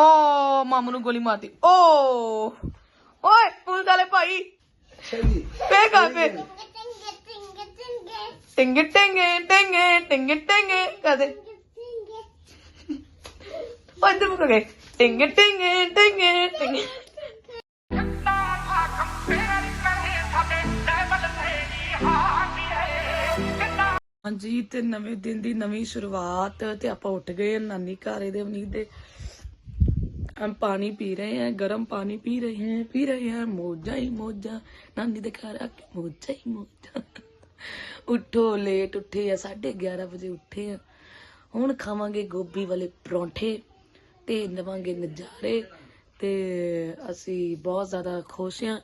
ਓ ਮਾਮੂ ਨੂੰ ਗੋਲੀ ਮਾਰਤੀ। ਓ ਓਏ ਪੁਲਿਸ ਵਾਲੇ ਭਾਈ। ਪੇ ਕਰ ਪੇ tinge tinge tinge tinge tinge ਕਦੇ ਓਏ ਇੱਧਰ ਮੁਕ ਗਏ। Tinge tinge tinge tinge. ਹਾਂਜੀ ਤੇ ਨਵੇਂ ਦਿਨ ਦੀ ਨਵੀਂ ਸ਼ੁਰੂਆਤ ਤੇ ਆਪਾਂ ਉੱਠ ਗਏ ਨਾਨੀ ਘਰ ਇਹਦੇ ਅਵਨੀਤ ਦੇ। हम पानी पी रहे हैं गर्म पानी पी रहे हैं पी रहे हैं मौजा ही मौजा नानी ਦੇ ਘਰ ਆ ਕੇ ਮੌਜਾ ਹੀ ਮੌਜਾ ਉੱਠੋ ਲੇਟ ਉੱਠੇ ਆ 11:30 ਵਜੇ ਉੱਠੇ ਆ ਹੁਣ ਖਾਵਾਂਗੇ ਗੋਭੀ ਵਾਲੇ ਪਰੌਂਠੇ ਤੇ ਲਵਾਂਗੇ ਨਜ਼ਾਰੇ ਤੇ ਅਸੀਂ ਬਹੁਤ ਜ਼ਿਆਦਾ ਖੁਸ਼ ਹਾਂ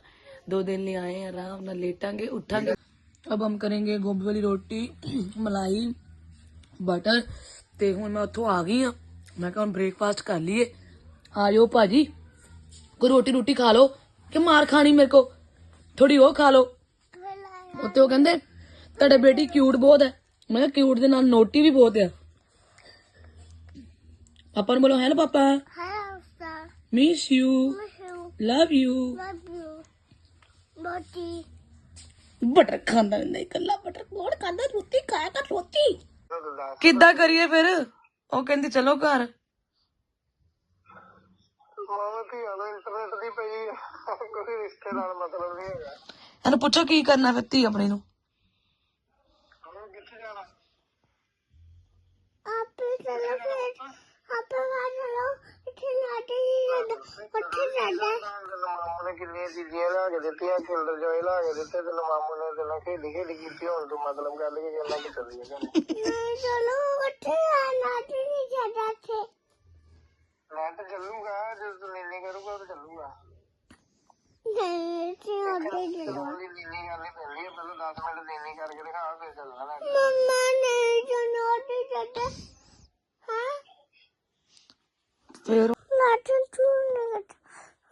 ਦੋ ਦਿਨ ਲਈ ਆਏ ਆ ਆਰਾਮ ਨਾਲ ਲੇਟਾਂਗੇ ਉੱਠਾਂਗੇ अब हम करेंगे गोभी वाली रोटी मलाई ਬਟਰ ਤੇ ਹੁਣ ਮੈਂ ਉੱਥੋਂ ਆ ਗਈ ਆ ਮੈਂ ਕਿਹਾ ਹੁਣ ਬ੍ਰੇਕਫਾਸਟ ਕਰ ਲਈਏ ਆ ਜਾਓ ਭਾਜੀ। ਕੋਈ ਰੋਟੀ ਰੋਟੀ ਖਾ ਲਓ ਕਿ ਮਾਰ ਖਾਣੀ ਮੇਰੇ ਕੋ ਥੋੜੀ ਉਹ ਖਾ ਲਓ। ਉੱਤੇ ਉਹ ਕਹਿੰਦੇ, ਤੁਹਾਡੇ ਬੇਟੀ ਕਿਊਟ ਬਹੁਤ ਹੈ। ਮੈਂ ਕਿਹਾ ਕਿਊਟ ਦੇ ਨਾਲ ਨੋਟੀ ਵੀ ਬਹੁਤ ਆ। ਪਾਪਾ ਨੂੰ ਬੋਲੋ ਹੈ ਪਾਪਾ? Miss you love you butter ਖਾਂਦਾ ਨਹੀਂ ਇਕੱਲਾ ਬਟਰ ਕੌਣ ਖਾਂਦਾ? ਰੋਟੀ ਖਾਇਆ ਕਰ ਰੋਟੀ। ਕਿੱਦਾਂ ਕਰੀਏ ਫਿਰ? ਉਹ ਕਹਿੰਦੀ, ਚਲੋ ਘਰ। ਮਾਵਾ ਧੀ ਆਦਾ ਇੰਟਰਨੈਟ ਦੀ ਪਈ ਆ। ਕੋਈ ਰਿਸ਼ਤੇ ਨਾਲ ਮਤਲਬ ਨਹੀਂ ਹੈਗਾ। ਇਹਨੂੰ ਪੁੱਛੋ ਕੀ ਕਰਨਾ ਫਿਰ ਧੀ ਆਪਣੀ ਨੂੰ। ਹੁਣ ਕਿੱਥੇ ਜਾਣਾ? ਆਪੇ ਚਲੋ ਫਿਰ। ਆਪੇ ਵਾਲੋ ਇੱਥੇ ਨਾਟੇ ਉੱਥੇ ਜਾਂਦਾ ਮਾਮੂ ਨੇ ਕਿੰਨੀਆਂ ਚੀਜ਼ਾਂ ਲਿਆ ਕੇ ਦਿੱਤੀਆਂ ਕਿੰਡਰ ਜੋਏ ਲਿਆ ਕੇ ਦਿੱਤੇ ਤੇ ਮਾਮੂ ਨੇ ਤੇ ਨਾ ਖੇਡੀ ਖੇਡੀ ਕੀਤੀ। ਹੁਣ ਤੂੰ ਮਤਲਬ ਗੱਲ ਕੀ ਕਰਨਾ ਕਿ ਚੱਲੀ ਹੈ ਨਹੀਂ ਚਲੋ ਉੱਥੇ ਨਾਟੇ ਨਹੀਂ ਜਾਂਦਾ ਇੱਥੇ ਨੈਟ ਚੱਲੂਗਾ ਜੇ ਤੂੰ ਨੀਨੀ ਕਰੂਗਾ ਤਾਂ ਚੱਲੂਗਾ। ਉਹਦੀ ਨੀਨੀ ਕਰਨੀ ਪੈਂਦੀ ਹੈ ਪਹਿਲਾਂ 10 ਮਿੰਟ ਨੀਨੀ ਕਰਕੇ ਦਿਖਾ ਫਿਰ ਚੱਲਣਾ। ਮੰਮਾ ਨਹੀਂ ਚਲੋ ਉੱਥੇ ਜਾਂਦਾ ਹਾਂ? ਫਿਰ? ਨਾਟੇ ਤੂੰ ਨਾ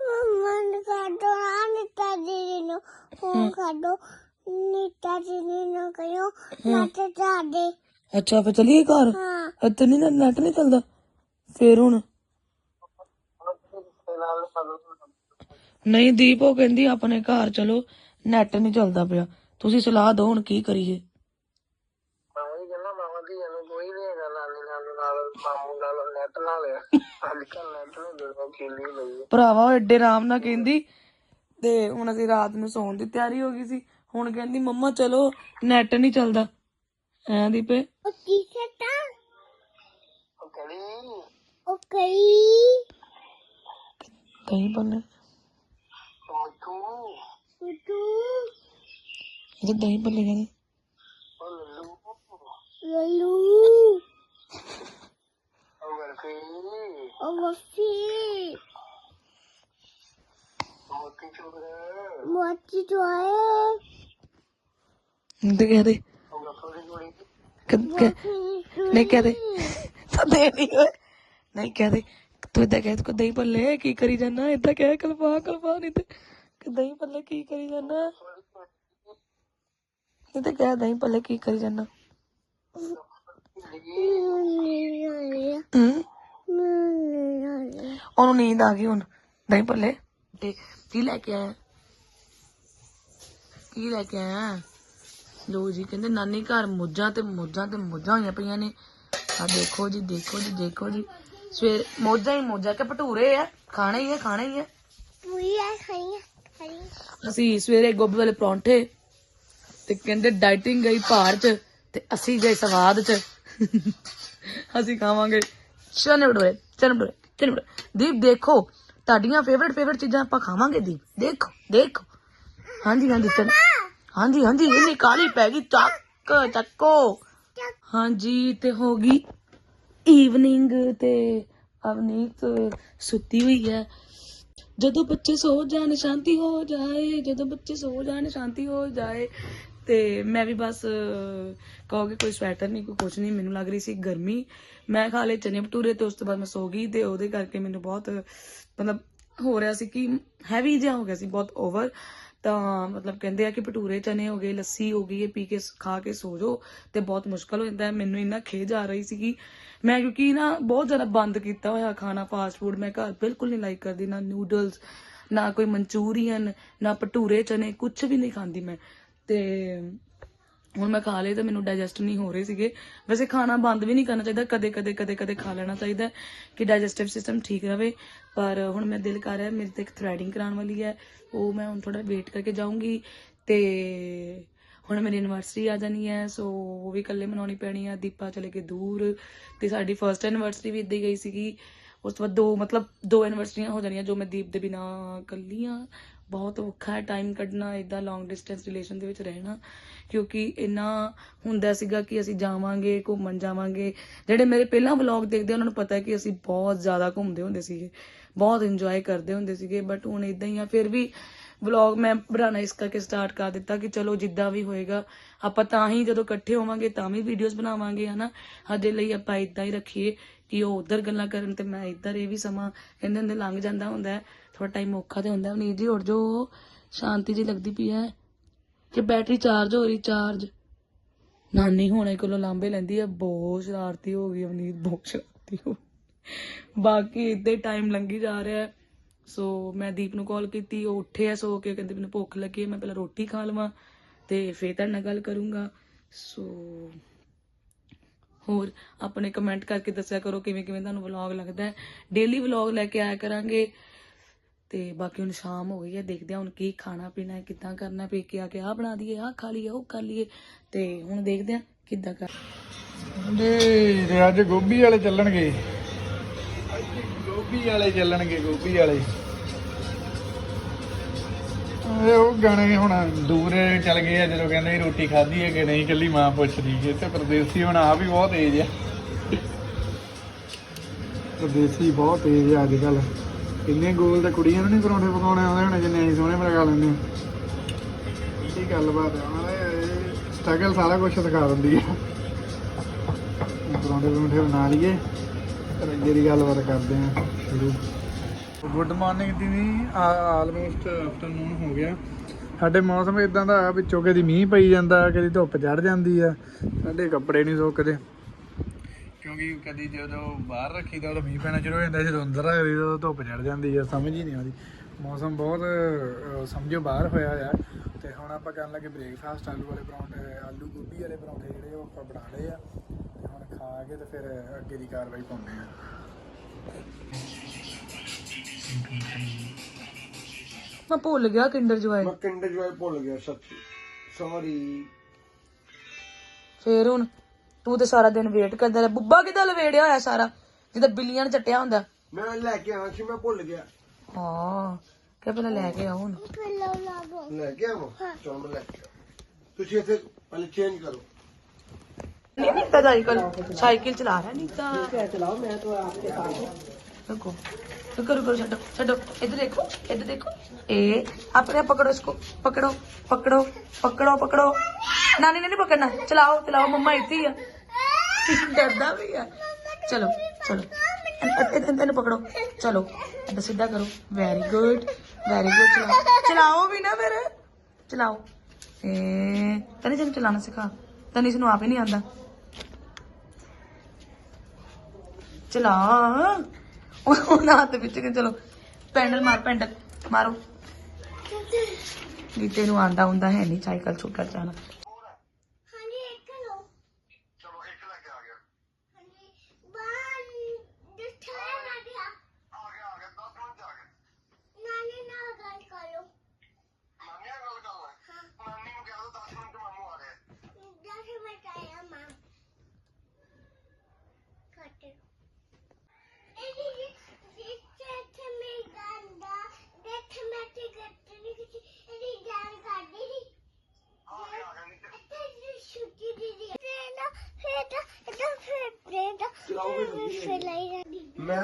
ਮੰਮਾ ਨੇ ਕਾਟੋ ਆ ਨਿੱਤਾ ਜੀ ਨੂੰ। ਫੋਨ ਕਾਟੋ ਨਿੱਤਾ ਜੀ ਨੂੰ ਕਹੋ ਨਾਟੇ ਜਾਦੇ ਅੱਛਾ ਫਿਰ ਚਲੀਏ ਘਰ? ਹਾਂ। ਇੱਥੇ ਨਹੀਂ ਨੈਟ ਨਹੀਂ ਚੱਲਦਾ। ਫਿਰ ਹੁਣ ਰਿਸ਼ਤੇ ਨਾਲ ਮਤਲਬ ਨਹੀਂ ਦੀਪ ਉਹ ਕਹਿੰਦੀ ਆਪਣੇ ਘਰ ਚਲੋ ਨੈਟ ਨਹੀਂ ਚੱਲਦਾ ਪਿਆ। ਤੁਸੀਂ ਸਲਾਹ ਦਿਓ ਹੁਣ ਕੀ ਕਰੀਏ। ਮੈਂ ਉਹੀ ਕਹਿੰਦਾ ਮਾਮਾ ਦੀ ਨੂੰ ਕੋਈ ਨਹੀਂ ਹੈਗਾ ਨਾਨੀ ਨਾਲ ਨਾਲ ਮਾਮੂ ਨਾਲ ਨੈਟ ਨਾਲ ਆ। ਅੱਜ ਕੱਲ ਨੈਟ ਨੂੰ ਦੇਖੋ ਕਿੰਨੀ ਲਈ ਹੈ ਭਰਾਵਾ ਉਹ ਐਡੇ ਆਰਾਮ ਨਾਲ ਕਹਿੰਦੀ ਤੇ ਹੁਣ ਅਸੀਂ ਰਾਤ ਨੂੰ ਸੌਣ ਦੀ ਤਿਆਰੀ ਹੋ ਗਈ ਸੀ। ਹੁਣ ਕਹਿੰਦੀ ਮੰਮਾ ਚਲੋ ਨੈਟ ਨਹੀਂ ਚੱਲਦਾ। ਐਂ ਦੀਪੇ? ਉਹ ਕੀ ਕਰਤਾ ਉਹ ਕੜੀ ਉਹ ਕਈ ਕਹੀਂ ਬੰਨੇ ਮਿੱਠੂ ਤੂੰ ਇਹ ਤਾਂ ਦਹੀਂ ਭੱਲੇ ਕਹਿੰਦੇ ਉਹ ਲੱਲੂ ਲੱਲੂ ਉਹ ਗਰਫੀ ਉਹ ਮੱਫੀ ਮੋਤੀ ਚੋਰ ਮੋਤੀ ਚੋਏ ਤੇ ਕਹਦੇ ਉਹ ਗਫਰੀ ਕੁੜੀ ਨਹੀਂ ਕਹਦੇ ਤੂੰ ਇਦਾਂ ਕਹਿ, ਤੂੰ ਦਹੀਂ ਭੱਲੇ, ਕੀ ਕਰੀ ਜਾਨਾ ਇਦਾਂ ਕਹਿ, ਕਲਪਾ ਕਲਪਾ, ਨਹੀਂ ਤੇ ਦਹੀਂ ਭੱਲੇ ਕੀ ਕਰੀ ਜਾਨਾ ਇਹ ਤੇ ਕਹਿ ਦਹੀਂ ਭੱਲੇ ਕੀ ਕਰੀ ਜਾਨਾ ਉਹਨੂੰ ਨੀਂਦ ਆ ਗਈ ਹੁਣ, ਦਹੀਂ ਭੱਲੇ। ਤੇ ਕੀ ਲੈ ਕੇ ਆਇਆ? ਕੀ ਲੈ ਕੇ ਆਇਆ? ਲੋ ਜੀ, ਕਹਿੰਦੇ ਨਾਨੀ ਘਰ ਮੋਜਾਂ ਤੇ ਮੋਜਾਂ ਤੇ ਮੋਜਾਂ ਹੋਈਆਂ ਪਈਆਂ ਨੇ। ਆ ਦੇਖੋ ਜੀ ਦੇਖੋ ਜੀ ਦੇਖੋ ਜੀ। ਸਵੇਰ ਮੋਜਾਂ ਹੀ ਮੋਜਾਂ ਕਿ ਭਟੂਰੇ ਆ ਖਾਣੇ ਹੀ ਆ ਖਾਣੇ ਹੀ ਆ। ਪੂਰੀ ਆ ਖਾਈ ਖਾਈ ਅਸੀਂ ਸਵੇਰੇ ਗੋਭੀ ਵਾਲੇ ਪਰੌਂਠੇ ਤੇ ਕਹਿੰਦੇ ਡਾਈਟਿੰਗ ਗਈ ਭਾਰ ਚ ਤੇ ਅਸੀਂ ਗਏ ਸਵਾਦ ਚ। ਅਸੀਂ ਖਾਵਾਂਗੇ ਚਨੇ ਭਟੂਰੇ ਚਨੇ ਭਟੂਰੇ ਚਨੇ ਭਟੂਰੇ। ਦੀਪ ਦੇਖੋ ਤੁਹਾਡੀਆਂ ਫੇਵਰਟ ਫੇਵਰਟ ਚੀਜ਼ਾਂ ਆਪਾਂ ਖਾਵਾਂਗੇ ਦੀਪ। ਦੇਖੋ ਦੇਖੋ। ਹਾਂਜੀ ਹਾਂਜੀ ਚਲ ਹਾਂਜੀ ਹਾਂਜੀ ਇੰਨੀ ਕਾਲੀ ਪੈ ਗਈ। ਚੱਕ। ਚੱਕੋ। ਹਾਂਜੀ ਤੇ ਹੋ ਗਈ ਈਵਨਿੰਗ ਤੇ ਅਵਨੀਤ ਸੁੱਤੀ ਹੋਈ ਹੈ। ਜਦੋਂ ਬੱਚੇ ਸੋ ਜਾਣ ਸ਼ਾਂਤੀ ਹੋ ਜਾਏ। ਜਦੋਂ ਬੱਚੇ ਸੋ ਜਾਣ ਸ਼ਾਂਤੀ ਹੋ ਜਾਏ। ਤੇ ਮੈਂ ਵੀ ਬਸ ਅਹ, ਕਹੋਗੇ ਕੋਈ ਸਵੈਟਰ ਨਹੀਂ ਕੋਈ ਕੁਝ ਨਹੀਂ ਮੈਨੂੰ ਲੱਗ ਰਹੀ ਸੀ ਗਰਮੀ। ਮੈਂ ਖਾ ਲਏ ਚਨੇ ਭਟੂਰੇ ਤੇ ਉਸ ਤੋਂ ਬਾਅਦ ਮੈਂ ਸੋ ਗਈ ਤੇ ਉਹਦੇ ਕਰਕੇ ਮੈਨੂੰ ਬਹੁਤ ਮਤਲਬ ਹੋ ਰਿਹਾ ਸੀ ਕਿ ਹੈਵੀ ਜਿਹਾ ਹੋ ਗਿਆ ਸੀ ਬਹੁਤ ਓਵਰ ਤਾਂ ਮਤਲਬ ਕਹਿੰਦੇ ਆ ਕਿ ਭਟੂਰੇ ਚਨੇ ਹੋ ਗਏ ਲੱਸੀ ਹੋ ਗਈ ਇਹ ਪੀ ਕੇ ਖਾ ਕੇ ਸੋ ਜਾਓ ਤੇ ਬਹੁਤ ਮੁਸ਼ਕਲ ਹੋ ਜਾਂਦਾ ਮੈਨੂੰ ਇੰਨਾ ਖੇਜ ਆ ਰਹੀ ਸੀਗੀ ਮੈਂ ਕਿਉਂਕਿ ਨਾ ਬਹੁਤ ਜ਼ਿਆਦਾ ਬੰਦ ਕੀਤਾ ਹੋਇਆ ਖਾਣਾ ਫਾਸਟ ਫੂਡ ਮੈਂ ਘਰ ਬਿਲਕੁਲ ਨਹੀਂ ਲਾਈਕ ਕਰਦੀ, ਨਾ ਨੂਡਲਸ ਨਾ ਕੋਈ ਮਨਚੂਰੀਅਨ, ਨਾ ਭਟੂਰੇ ਚਨੇ ਕੁਝ ਵੀ ਨਹੀਂ ਖਾਂਦੀ ਮੈਂ। ਤੇ ਹੁਣ ਮੈਂ ਖਾ ਲਏ ਤਾਂ ਮੈਨੂੰ ਡਾਈਜੈਸਟ ਨਹੀਂ ਹੋ ਰਹੇ ਸੀਗੇ। ਵੈਸੇ ਖਾਣਾ ਬੰਦ ਵੀ ਨਹੀਂ ਕਰਨਾ ਚਾਹੀਦਾ, ਕਦੇ ਕਦੇ ਕਦੇ ਕਦੇ ਖਾ ਲੈਣਾ ਚਾਹੀਦਾ ਕਿ ਡਾਈਜੈਸਟਿਵ ਸਿਸਟਮ ਠੀਕ ਰਵੇ। ਪਰ ਹੁਣ ਮੈਂ ਦਿਲ ਕਰ ਰਿਹਾ, ਮੇਰੇ ਤੇ ਇੱਕ ਥ੍ਰੈਡਿੰਗ ਕਰਾਉਣ ਵਾਲੀ ਹੈ। ਉਹ ਮੈਂ ਹੁਣ ਥੋੜਾ ਵੇਟ ਕਰਕੇ ਜਾਊਂਗੀ ਤੇ ਹੁਣ ਮੇਰੀ ਐਨਵਰਸਰੀ ਆ ਜਾਣੀ ਹੈ ਸੋ ਉਹ ਵੀ ਇਕੱਲੇ ਮਨਾਉਣੀ ਪੈਣੀ ਆ, ਦੀਪਾ ਚਲੇ ਗਏ ਦੂਰ ਤੇ ਸਾਡੀ ਫਰਸਟ ਐਨਵਰਸਰੀ ਵੀ ਇੱਦਾਂ ਹੀ ਗਈ ਸੀਗੀ। ਉਸ ਤੋਂ ਬਾਅਦ ਦੋ, ਮਤਲਬ ਦੋ ਐਨਵਰਸਰੀਆਂ ਹੋ ਜਾਣੀਆਂ ਜੋ ਮੈਂ ਦੀਪ ਦੇ ਬਿਨਾ ਕੱਲੀਆਂ ਬਹੁਤ ਔਖਾ ਹੈ ਟਾਈਮ ਕੱਢਣਾ ਇਦਾਂ ਲੌਂਗ ਡਿਸਟੈਂਸ ਰਿਲੇਸ਼ਨ ਦੇ ਵਿੱਚ ਰਹਿਣਾ, ਕਿਉਂਕਿ ਇੰਨਾ ਹੁੰਦਾ ਸੀਗਾ ਕਿ ਅਸੀਂ ਜਾਵਾਂਗੇ, ਘੁੰਮਣ ਜਾਵਾਂਗੇ। ਜਿਹੜੇ ਮੇਰੇ ਪਹਿਲਾਂ ਵਲੌਗ ਦੇਖਦੇ, ਉਹਨਾਂ ਨੂੰ ਪਤਾ ਹੈ ਕਿ ਅਸੀਂ ਬਹੁਤ ਜ਼ਿਆਦਾ ਘੁੰਮਦੇ ਹੁੰਦੇ ਸੀਗੇ, ਬਹੁਤ ਇੰਜੋਏ ਕਰਦੇ ਹੁੰਦੇ ਸੀਗੇ ਬਟ ਹੁਣ ਇਦਾਂ ਹੀ ਆ, ਫਿਰ ਵੀ ਵਲੌਗ ਮੈਂ ਬਣਾਉਣਾ, ਇਸ ਕਰਕੇ ਸਟਾਰਟ ਕਰ ਦਿੱਤਾ ਕਿ ਚਲੋ ਜਿੱਦਾਂ ਵੀ ਹੋਏਗਾ, ਆਪਾਂ ਤਾਂ ਹੀ ਜਦੋਂ ਇਕੱਠੇ ਹੋਵਾਂਗੇ ਤਾਂ ਵੀ ਵੀਡੀਓਜ਼ ਬਣਾਵਾਂਗੇ, ਹਨਾ? ਹਜੇ ਲਈ ਆਪਾਂ ਇਦਾਂ ਹੀ ਰੱਖੀਏ ਕਿ ਉਹ ਉਧਰ ਗੱਲਾਂ ਕਰਨ ਤੇ ਮੈਂ ਇੱਧਰ ਇਹ ਵੀ ਸਮਾਂ ਕਹਿੰਦੇ ਹੁੰਦੇ ਲੰਘ ਜਾਂਦਾ ਹੁੰਦਾ ਹੈ। ਥੋੜਾ ਟਾਈਮ ਔਖਾ ਤੇ ਹੁੰਦਾ। ਨੀਰ ਜੀ ਹੋਰ ਜੋ ਸ਼ਾਂਤੀ ਜੀ ਲੱਗਦੀ ਪਈ ਹੈ ਕਿ ਬੈਟਰੀ ਚਾਰਜ ਹੋ ਰਹੀ ਚਾਰਜ ਨਾਨੀ ਹੋਣੇ ਕੋਲੋਂ ਲਾਂਬੇ ਲੈਂਦੀ ਹੈ। ਬਹੁਤ ਸ਼ਰਾਰਤੀ ਹੋ ਗਈ ਅਵਨੀਤ ਬਹੁਤ ਸ਼ਰਾਰਤੀ ਹੋ ਗਈ। ਬਾਕੀ ਇਦਾਂ ਟਾਈਮ ਲੰਘੀ ਜਾ ਰਿਹਾ ਹੈ। ਸੋ ਮੈਂ ਦੀਪ ਨੂੰ ਕਾਲ ਕੀਤੀ ਉਹ ਉੱਠੇ ਆ ਸੋ ਕੇ ਕਹਿੰਦੇ ਮੈਨੂੰ ਭੁੱਖ ਲੱਗੀ ਹੈ ਮੈਂ ਪਹਿਲਾਂ ਰੋਟੀ ਖਾ ਲਵਾਂ ਤੇ ਫੇਰ ਤੁਹਾਡੇ ਨਾਲ ਗੱਲ ਕਰੂੰਗਾ। ਸੋ ਹੋਰ ਆਪਣੇ ਕਮੈਂਟ ਕਰਕੇ ਦੱਸਿਆ ਕਰੋ ਕਿਵੇਂ ਕਿਵੇਂ ਤੁਹਾਨੂੰ ਵਲੌਗ ਲੱਗਦਾ ਹੈ। ਡੇਲੀ ਵਲੌਗ ਲੈ ਕੇ ਆਇਆ ਕਰਾਂਗੇ ਤੇ ਬਾਕੀ ਹੁਣ ਸ਼ਾਮ ਹੋ ਗਈ ਹੈ ਦੇਖਦੇ ਹਾਂ ਹੁਣ ਕੀ ਖਾਣਾ ਪੀਣਾ ਹੈ ਕਿੱਦਾਂ ਕਰਨਾ ਹੈ, ਪੇਕੇ ਆ ਕੇ ਆਹ ਬਣਾ ਦਈਏ ਆਹ ਖਾ ਲਈਏ ਉਹ ਕਰ ਲਈਏ ਤੇ ਹੁਣ ਦੇਖਦੇ ਹਾਂ ਕਿੱਦਾਂ ਕਰ ਜੀ ਅੱਜ ਗੋਭੀ ਵਾਲੇ ਚੱਲਣਗੇ। ਗੋਭੀ ਵਾਲੇ ਚੱਲਣਗੇ, ਗੋਭੀ ਵਾਲੇ। ਇਹ ਉਹ ਗਾਣੇ ਹੁਣ ਦੂਰ ਚੱਲ ਗਏ ਆ, ਜਦੋਂ ਕਹਿੰਦੇ ਰੋਟੀ ਖਾਧੀ ਹੈ ਕਿ ਨਹੀਂ ਕੱਲੀ ਮਾਂ ਪੁੱਛਦੀ ਹੈ। ਤੇ ਪਰਦੇਸੀ ਹੁਣ ਆ ਵੀ ਬਹੁਤ ਤੇਜ਼ ਆ। ਪਰਦੇਸੀ ਬਹੁਤ ਤੇਜ਼ ਆ ਅੱਜ ਕੱਲ ਇੰਨੇ ਗੋਲ ਤੇ ਕੁੜੀਆਂ ਨੂੰ ਨਹੀਂ ਪਰੌਂਠੇ ਪਕਾਉਣੇ ਆਉਂਦੇ ਹੋਣੇ, ਜਿੰਨੇ ਅਸੀਂ ਸੋਹਣੇ ਪਕਾ ਲੈਂਦੇ ਹਾਂ। ਕੀ ਗੱਲਬਾਤ ਆ? ਸਟਰਗਲ ਸਾਰਾ ਕੁਝ ਸਿਖਾ ਦਿੰਦੀ ਆ। ਪਰੌਂਠੇ ਪਰੌਂਠੇ ਬਣਾ ਲਈਏ ਫਿਰ ਦੀ ਗੱਲਬਾਤ ਕਰਦੇ ਆ ਸ਼ੁਰੂ। ਗੁੱਡ ਮਾਰਨਿੰਗ ਦੀ ਵੀ ਆਲਮੋਸਟ ਆਫਟਰਨੂਨ ਹੋ ਗਿਆ। ਸਾਡੇ ਮੌਸਮ ਇਦਾਂ ਦਾ ਆ, ਵਿੱਚੋਂ ਕਦੀ ਮੀਂਹ ਪਈ ਜਾਂਦਾ, ਕਦੀ ਧੁੱਪ ਚੜ ਜਾਂਦੀ ਆ। ਸਾਡੇ ਕੱਪੜੇ ਨਹੀਂ ਸੁੱਕਦੇ। ਕਿਉਂਕਿ ਕਦੀ ਜਦੋਂ ਬਾਹਰ ਰੱਖੀਦਾ, ਉਦੋਂ ਮੀਂਹ ਪੈਣਾ ਸ਼ੁਰੂ ਹੋ ਜਾਂਦਾ, ਜਦੋਂ ਅੰਦਰ ਰੱਖਦੀ, ਉਦੋਂ ਧੁੱਪ ਚੜ ਜਾਂਦੀ ਆ, ਸਮਝ ਹੀ ਨਹੀਂ ਆਉਂਦੀ। ਮੌਸਮ ਬਹੁਤ ਸਮਝੋ ਬਾਹਰ ਹੋਇਆ ਆ। ਤੇ ਹੁਣ ਆਪਾਂ ਕਰਨ ਲੱਗੇ ਬ੍ਰੇਕਫਾਸਟ ਆਲੂ ਵਾਲੇ ਪਰੌਂਠੇ, ਆਲੂ ਗੋਭੀ ਵਾਲੇ ਪਰੌਂਠੇ ਜਿਹੜੇ ਉਹ ਆਪਾਂ ਬਣਾ ਲਏ ਆ। ਤੇ ਹੁਣ ਖਾ ਕੇ ਤੇ ਫਿਰ ਅੱਗੇ ਦੀ ਕਾਰਵਾਈ ਪਾਉਂਦੇ ਆ। ਮੈਂ ਭੁੱਲ ਗਿਆ ਕਿੰਡਰ ਜੁਆਇ ਮੈਂ ਕਿੰਡਰ ਜੋਏ ਭੁੱਲ ਗਿਆ ਸੱਚੀ। ਸੌਰੀ ਫੇਰ ਹੁਣ ਤੂੰ ਤੇ ਸਾਰਾ ਦਿਨ ਵੇਟ ਕਰਦਾ ਰਿਹਾ। ਬੁੱਬਾ ਕਿਦਾਂ ਲਵੇੜਿਆ ਹੋਇਆ ਸਾਰਾ? ਜਿੱਦਾਂ ਬਿੱਲੀਆਂ ਨੇ ਚੱਟਿਆ ਹੁੰਦਾ। ਮੈਂ ਲੈ ਕੇ ਆਇਆ ਸੀ ਮੈਂ ਭੁੱਲ ਗਿਆ। ਹਾਂ ਕਿ ਪਹਿਲਾਂ ਲੈ ਕੇ ਆਓ ਹੁਣ। ਲੈ ਕੇ ਆਵਾਂ? ਚਲ ਮੈਂ ਲੈ ਕੇ ਆਵਾਂ। ਤੁਸੀਂ ਇੱਥੇ ਪਹਿਲੇ ਚੇਂਜ ਕਰੋ। ਨਹੀਂ ਨੀਤਾ ਸਾਈਕਲ ਸਾਈਕਲ ਚਲਾ ਰਿਹਾ ਨੀਤਾ। ਚਲਾਓ ਮੈਂ ਤਾਂ ਆਪਕੇ ਸਾਥ ਰੁਕੋ ਰੁਕੋ ਰੁਕੋ ਛੱਡੋ ਛੱਡੋ ਇੱਧਰ ਦੇਖੋ ਇੱਧਰ ਦੇਖੋ ਇਹ ਆਪਣੇ ਆਪ ਪਕੜੋ इसको पकड़ो पकड़ो पकड़ो पकड़ो नानी ने नहीं पकड़ना चलाओ चलाओ मम्मा इतनी है डरदा भी है चलो चलो ਇਹਨੂੰ ਪਕੜੋ ਚਲੋ ਇੱਦਾਂ ਸਿੱਧਾ ਕਰੋ ਵੈਰੀ ਗੁੱਡ ਵੈਰੀ ਗੁੱਡ ਚਲਾਓ ਚਲਾਓ ਵੀ ਨਾ ਫਿਰ ਚਲਾਓ ਏ ਤਨੀ ਤੈਨੂੰ ਚਲਾਣਾ ਸਿਖਾ ਤਨੀ ਇਸ ਨੂੰ ਆਪ ਹੀ ਨਹੀਂ ਆਂਦਾ ਚਲਾ ਉਹ ਨਾ ਹੱਥ ਵਿੱਚ ਕਿ ਚਲੋ ਪੈਂਡਲ ਮਾਰ ਪੈਂਡਲ ਮਾਰੋ। ਗੀਤੇ ਨੂੰ ਆਂਦਾ ਹੁੰਦਾ ਹੈ ਨਹੀਂ ਸਾਈਕਲ ਛੋਟਾ ਚਲਾਣਾ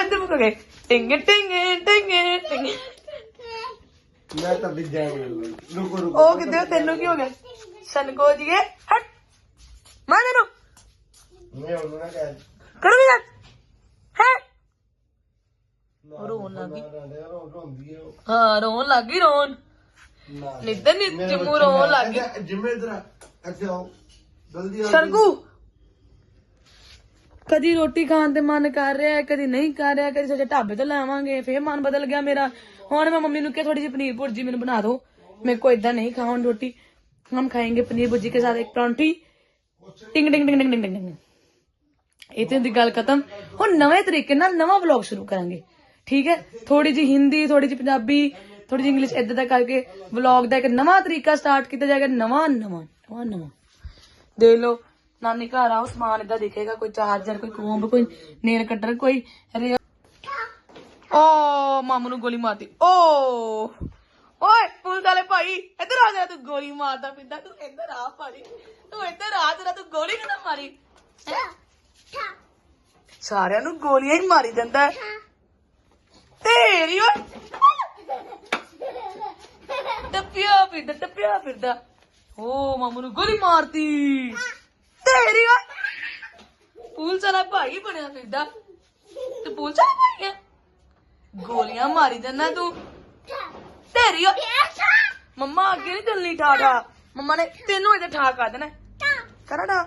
ਇੱਧਰ ਮੁਕ ਗਏ। Tinge tinge tinge tinge. ਮੈਂ ਤਾਂ ਵੀ ਜਾਣ। ਰੁਕੋ ਰੁਕੋ। ਉਹ ਕਿੱਦੇ ਤੈਨੂੰ ਕੀ ਹੋ ਗਿਆ? ਸਨਕੋ ਜੀਏ ਹਟ। ਮਾਰ ਮੈਂ ਉਹਨੂੰ ਨਾ ਕਹਿ। ਕਰੋ ਯਾਰ ਹੈ। ਨਾ, ਰੋਣ ਲੱਗ ਗਈ। ਨਾ, ਨਾ, ਨਾ, ਰੋ- ਰੋਂਦੀ ਹੈ ਉਹ। ਹਾਂ ਰੋਣ ਲੱਗ ਗਈ ਰੋਣ। ਨਾ, ਨਿੱਧਰ ਨੀ ਮੇਰੇ ਜਿੰਮੂ ਬੱਚੇ ਰੋਣ ਲੱਗ ਗਈ। ਜਿੰਮੇ ਇਧਰ ਅੱਛਾ ਆਓ। ਜਲਦੀ ਆ। ਸਰਗੂ। ਕਦੀ ਰੋਟੀ ਖਾਣ ਤੇ ਮਨ ਕਰ ਰਿਹਾ ਹੈ, ਕਦੀ ਨਹੀਂ ਕਰ ਰਿਹਾ, ਕਦੀ ਸੋਚਿਆ ਢਾਬੇ ਤੋਂ ਲਾਵਾਂਗੇ ਫੇਰ ਮਨ ਬਦਲ ਗਿਆ ਮੇਰਾ। ਹੁਣ ਮੈਂ ਮੰਮੀ ਨੂੰ ਕਿਹਾ ਥੋੜੀ ਜਿਹੀ ਪਨੀਰ ਭੁਰਜੀ ਮੈਨੂੰ ਬਣਾ ਦਿਓ। ਮੇਰੇ ਕੋ ਇਦਾਂ ਨਹੀਂ ਖਾਉਣ ਰੋਟੀ। ਹਮ ਖਾਏਂਗੇ ਪਨੀਰ ਭੁਰਜੀ ਕੇ ਸਾਥ ਇੱਕ ਪਰੌਂਠੀ। ਟਿੰਗ ਟਿੰਗ ਟਿੰਗ ਟਿੰਗ ਟਿੰਗ ਟਿੰਗ ਇਤੇ ਦੀ ਗੱਲ ਖਤਮ। ਹੁਣ ਨਵੇਂ ਤਰੀਕੇ ਨਾਲ ਨਵਾਂ ਵਲੌਗ ਸ਼ੁਰੂ ਕਰਾਂਗੇ। ਠੀਕ ਹੈ? ਥੋੜੀ ਜੀ ਹਿੰਦੀ ਥੋੜੀ ਜੀ ਪੰਜਾਬੀ ਥੋੜੀ ਜੀ ਇੰਗਲਿਸ਼ ਇਦਾਂ ਦਾ ਕਰਕੇ ਵਲੌਗ ਦਾ ਇੱਕ ਨਵਾਂ ਤਰੀਕਾ ਸਟਾਰਟ ਕੀਤਾ ਜਾਏਗਾ। ਨਵਾਂ ਨਵਾਂ ਨਵਾਂ ਨਵਾਂ। ਦੇ ਨਾਨੀ ਘਰ ਆਓ, ਸਮਾਨ ਇਦਾਂ ਦਿਖੇਗਾ, ਕੋਈ ਚਾਰਜਰ, ਕੋਈ ਕੋਂਬ ਕੋਈ ਨੇਲ ਕਟਰ ਕੋਈ ਓ, ਮਾਮੂ ਨੂੰ ਗੋਲੀ ਮਾਰਤੀ। ਓ, ਓਏ, ਪੁਲਿਸ ਵਾਲੇ ਭਾਈ, ਇੱਧਰ ਆ ਜਾ, ਤੂੰ ਗੋਲੀ ਮਾਰਦਾ ਪਿੰਦਾ ਤੂੰ ਇੱਧਰ ਆ ਭਾਈ, ਤੂੰ ਇੱਧਰ ਆ ਜਰਾ ਤੂੰ ਗੋਲੀ ਨਾ ਮਾਰੀ? ਸਾਰਿਆਂ ਨੂੰ ਗੋਲੀਆਂ ਹੀ ਮਾਰੀ ਜਾਂਦਾ ਤੇਰੀ ਓਏ। ਟੱਪਿਆ ਫਿਰਦਾ ਟੱਪਿਆ ਫਿਰਦਾ। ਓ, ਮਾਮੂ ਨੂੰ ਗੋਲੀ ਮਾਰਤੀ। ਤੇਰੀ ਓਏ ਪੁਲਿਸ ਵਾਲਾ ਭਾਈ ਬਣਿਆ ਫਿਰਦਾ। ਤੇ ਭਾਈ ਹੈ ਗੋਲੀਆਂ ਮਾਰੀ ਜਾਂਦਾ ਤੂੰ। ਤੇਰੀ ਓ ਮੰਮਾ ਅੱਗੇ ਨਹੀਂ ਚੱਲਣੀ ਠਾਠਾ। ਮੰਮਾ ਨੇ ਤੈਨੂੰ ਇਹਦੇ ਠਾ ਕਰ ਦੇਣਾ। ਕਰਾ ਠਾ।